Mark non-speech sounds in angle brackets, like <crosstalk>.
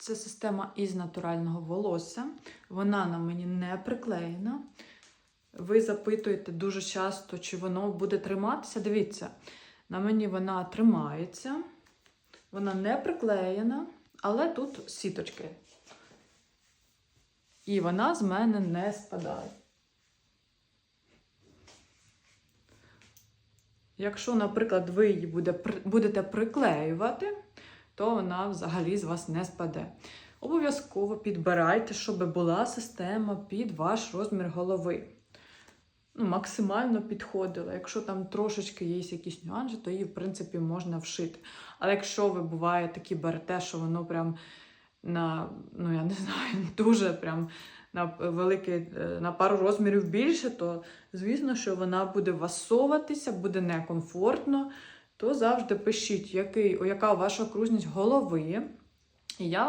Це система із натурального волосся. Вона на мені не приклеєна. Ви запитуєте дуже часто, чи воно буде триматися. Дивіться, на мені вона тримається, вона не приклеєна, але тут сіточки. І вона з мене не спадає. Якщо, наприклад, ви її будете приклеювати, то вона взагалі з вас не спаде. Обов'язково підбирайте, щоб була система під ваш розмір голови. Ну, максимально підходила. Якщо там трошечки є якісь нюанси, то її, в принципі, можна вшити. Але якщо ви буває такі берете, що воно прям на, ну я не <laughs> знаю, дуже прям на великий, е, на пару розмірів більше, то звісно, що вона буде васовуватися, буде некомфортно, то завжди пишіть, який, яка ваша окружність голови. І я вам